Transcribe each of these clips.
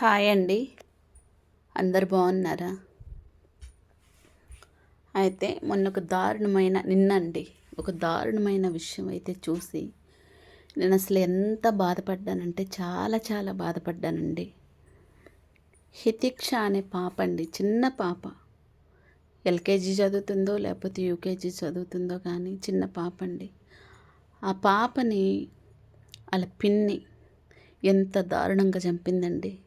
Hi అండి. అందరు బాగున్నారా? అయితే మొన్న ఒక దారుణమైన నిన్నండి ఒక దారుణమైన విషయం అయితే చూసి నేను అసలు ఎంత బాధపడ్డానంటే చాలా చాలా బాధపడ్డానండి. హితిక్ష అనే పాప అండి చిన్న పాప. ఎల్కేజీ చదువుతుందో లేకపోతే యూకేజీ చదువుతుందో కానీ చిన్న పాప అండి ఆ పాపని వాళ్ళ పిన్ని ఎంత దారుణంగా చంపిందండి.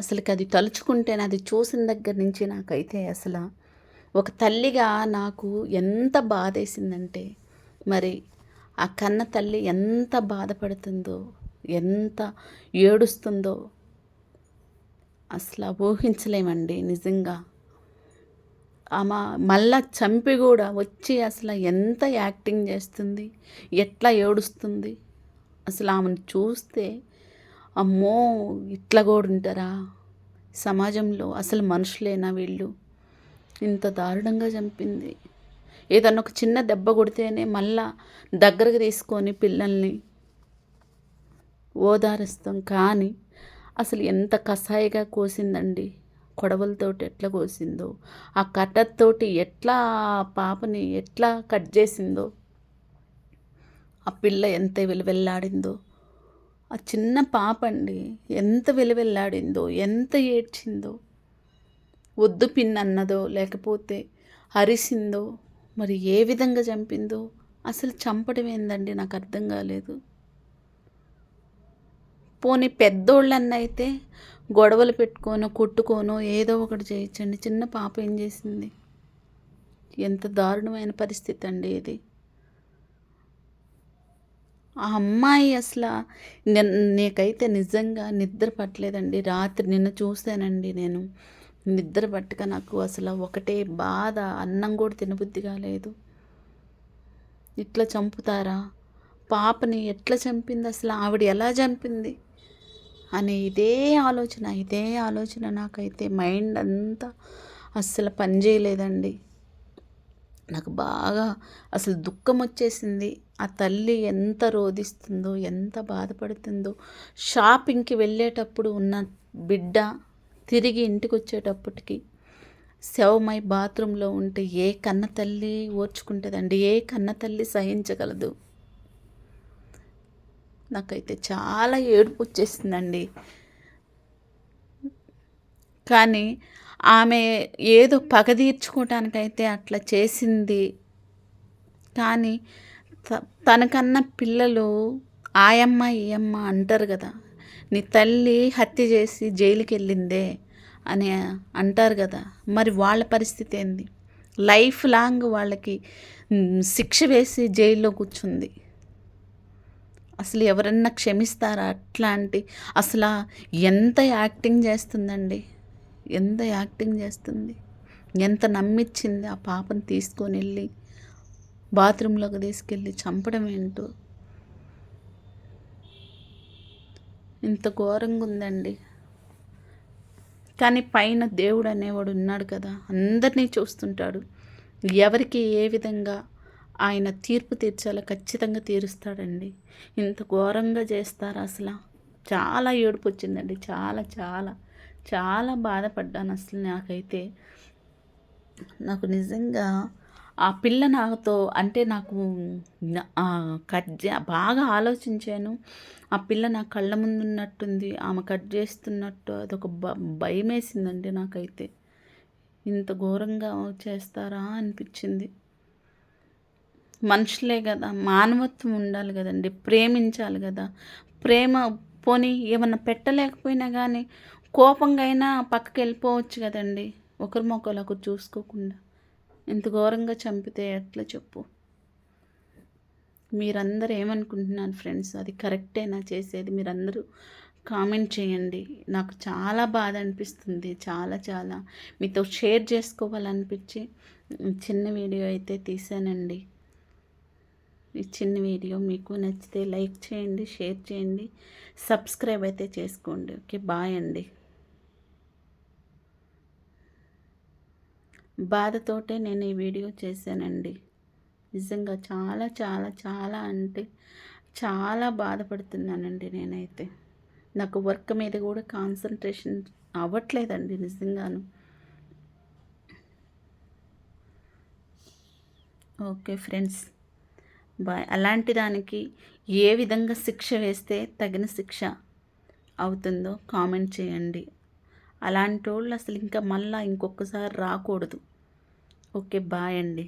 అసలుకి అది తలుచుకుంటేనే అది చూసిన దగ్గర నుంచి నాకైతే అసలు ఒక తల్లిగా నాకు ఎంత బాధేసిందంటే మరి ఆ కన్న తల్లి ఎంత బాధపడుతుందో ఎంత ఏడుస్తుందో అసలు ఊహించలేమండి నిజంగా. ఆమె మళ్ళా చంపి కూడా వచ్చి అసలు ఎంత యాక్టింగ్ చేస్తుంది ఎట్లా ఏడుస్తుంది అసలు ఆమెను చూస్తే అమ్మో ఇట్లా కూడా ఉంటారా? సమాజంలో అసలు మనుషులేనా వీళ్ళు? ఇంత దారుణంగా చంపింది. ఏదన్నా ఒక చిన్న దెబ్బ కొడితేనే మళ్ళా దగ్గరకు తీసుకొని పిల్లల్ని ఓదారుస్తాం. కానీ అసలు ఎంత కషాయిగా కోసిందండి. కొడవలతోటి ఎట్లా కోసిందో ఆ కట్టతోటి ఎట్లా పాపని ఎట్లా కట్ చేసిందో ఆ పిల్ల ఎంత వెలువెల్లాడిందో. ఆ చిన్న పాప అండి ఎంత విలువెల్లాడిందో ఎంత ఏడ్చిందో. వద్దు పిన్ అన్నదో లేకపోతే అరిసిందో మరి ఏ విధంగా చంపిందో అసలు చంపడం ఏందండి నాకు అర్థం కాలేదు. పోనీ పెద్దోళ్ళన్న అయితే గొడవలు పెట్టుకోనో కొట్టుకోనో ఏదో ఒకటి చేయొచ్చండి. చిన్న పాప ఏం చేసింది? ఎంత దారుణమైన పరిస్థితి అండి ఇది. ఆ అమ్మాయి అసలు నీకైతే నిజంగా నిద్ర పట్టలేదండి. రాత్రి నిన్న చూశానండి నేను. నిద్ర పట్టక నాకు అసలు ఒకటే బాధ అన్నం కూడా తినబుద్ధి కాలేదు ఇట్లా చంపుతారా? పాపని ఎట్లా చంపింది అసలు? ఆవిడ ఎలా చంపింది? అని ఇదే ఆలోచన ఇదే ఆలోచన నాకైతే మైండ్ అంతా అస్సలు పనిచేయలేదండి. నాకు బాగా అసలు దుఃఖం వచ్చేసింది. ఆ తల్లి ఎంత రోధిస్తుందో ఎంత బాధపడుతుందో. షాపింగ్కి వెళ్ళేటప్పుడు ఉన్న బిడ్డ తిరిగి ఇంటికి వచ్చేటప్పటికి శవమై బాత్రూంలో ఉంటే ఏ కన్న తల్లి ఓర్చుకుంటుందండి? ఏ కన్న తల్లి సహించగలదు? నాకైతే చాలా ఏడుపు వచ్చేసిందండి కానీ ఆమె ఏదో పగ తీర్చుకోవటానికైతే అట్లా చేసింది. కానీ తనకన్న పిల్లలు ఆయమ్మ ఈయమ్మ అంటారు కదా నీ తల్లి హత్య చేసి జైలుకి వెళ్ళిందే అని అంటారు కదా మరి వాళ్ళ పరిస్థితి ఏంది? లైఫ్ లాంగ్ వాళ్ళకి శిక్ష వేసి జైల్లో కూర్చుంది. అసలు ఎవరన్నా క్షమిస్తారా అట్లాంటి? అసలు ఎంత యాక్టింగ్ చేస్తుందండి? ఎంత యాక్టింగ్ చేస్తుంది? ఎంత నమ్మిచ్చింది ఆ పాపను తీసుకొని వెళ్ళి బాత్రూంలోకి తీసుకెళ్ళి చంపడం ఏంటో? ఇంత ఘోరంగా ఉందండి. కానీ పైన దేవుడు అనేవాడు ఉన్నాడు కదా అందరినీ చూస్తుంటాడు. ఎవరికి ఏ విధంగా ఆయన తీర్పు తీర్చాలో ఖచ్చితంగా తీరుస్తాడండి. ఇంత ఘోరంగా చేస్తారు అసలు. చాలా ఏడుపు వచ్చిందండి. చాలా చాలా. చాలా బాధపడ్డాను అసలు నాకైతే. నాకు నిజంగా ఆ పిల్ల నాతో అంటే నాకు కట్ బాగా ఆలోచించాను. ఆ పిల్ల నా కళ్ళ ముందు ఉన్నట్టుంది ఆమె కట్ చేస్తున్నట్టు అదొక భ భయం వేసిందండి నాకైతే. ఇంత ఘోరంగా చేస్తారా అనిపించింది. మనుషులే కదా మానవత్వం ఉండాలి కదండి ప్రేమించాలి కదా ప్రేమ పోనీ ఏమన్నా పెట్టలేకపోయినా కానీ కోపంగా అయినా పక్కకి వెళ్ళిపోవచ్చు కదండి. ఒకరి మొక్కలు ఒకరు చూసుకోకుండా. ఇంత ఘోరంగా చంపితే ఎట్లా చెప్పు. మీరందరూ ఏమనుకుంటున్నారు ఫ్రెండ్స్? అది కరెక్టేనా చేసేది. మీరందరూ కామెంట్ చేయండి. నాకు చాలా బాధ అనిపిస్తుంది. చాలా చాలా. మీతో షేర్ చేసుకోవాలనిపించి చిన్న వీడియో అయితే తీసానండి. ఈ చిన్న వీడియో మీకు నచ్చితే లైక్ చేయండి షేర్ చేయండి. సబ్స్క్రైబ్ అయితే చేసుకోండి. ఓకే బాయ్ అండి. బాధతోటే నేను ఈ వీడియో చేశానండి. నిజంగా చాలా చాలా చాలా అంటే చాలా బాధపడుతున్నానండి నేనైతే. నాకు వర్క్ మీద కూడా కాన్సన్ట్రేషన్ అవ్వట్లేదండి నిజంగాను. Okay friends bye. అలాంటి దానికి ఏ విధంగా శిక్ష వేస్తే తగిన శిక్ష అవుతుందో కామెంట్ చేయండి. అలాంటి వాళ్ళు అసలు ఇంకా మళ్ళీ ఇంకొకసారి రాకూడదు. ఓకే బాయ్ అండి.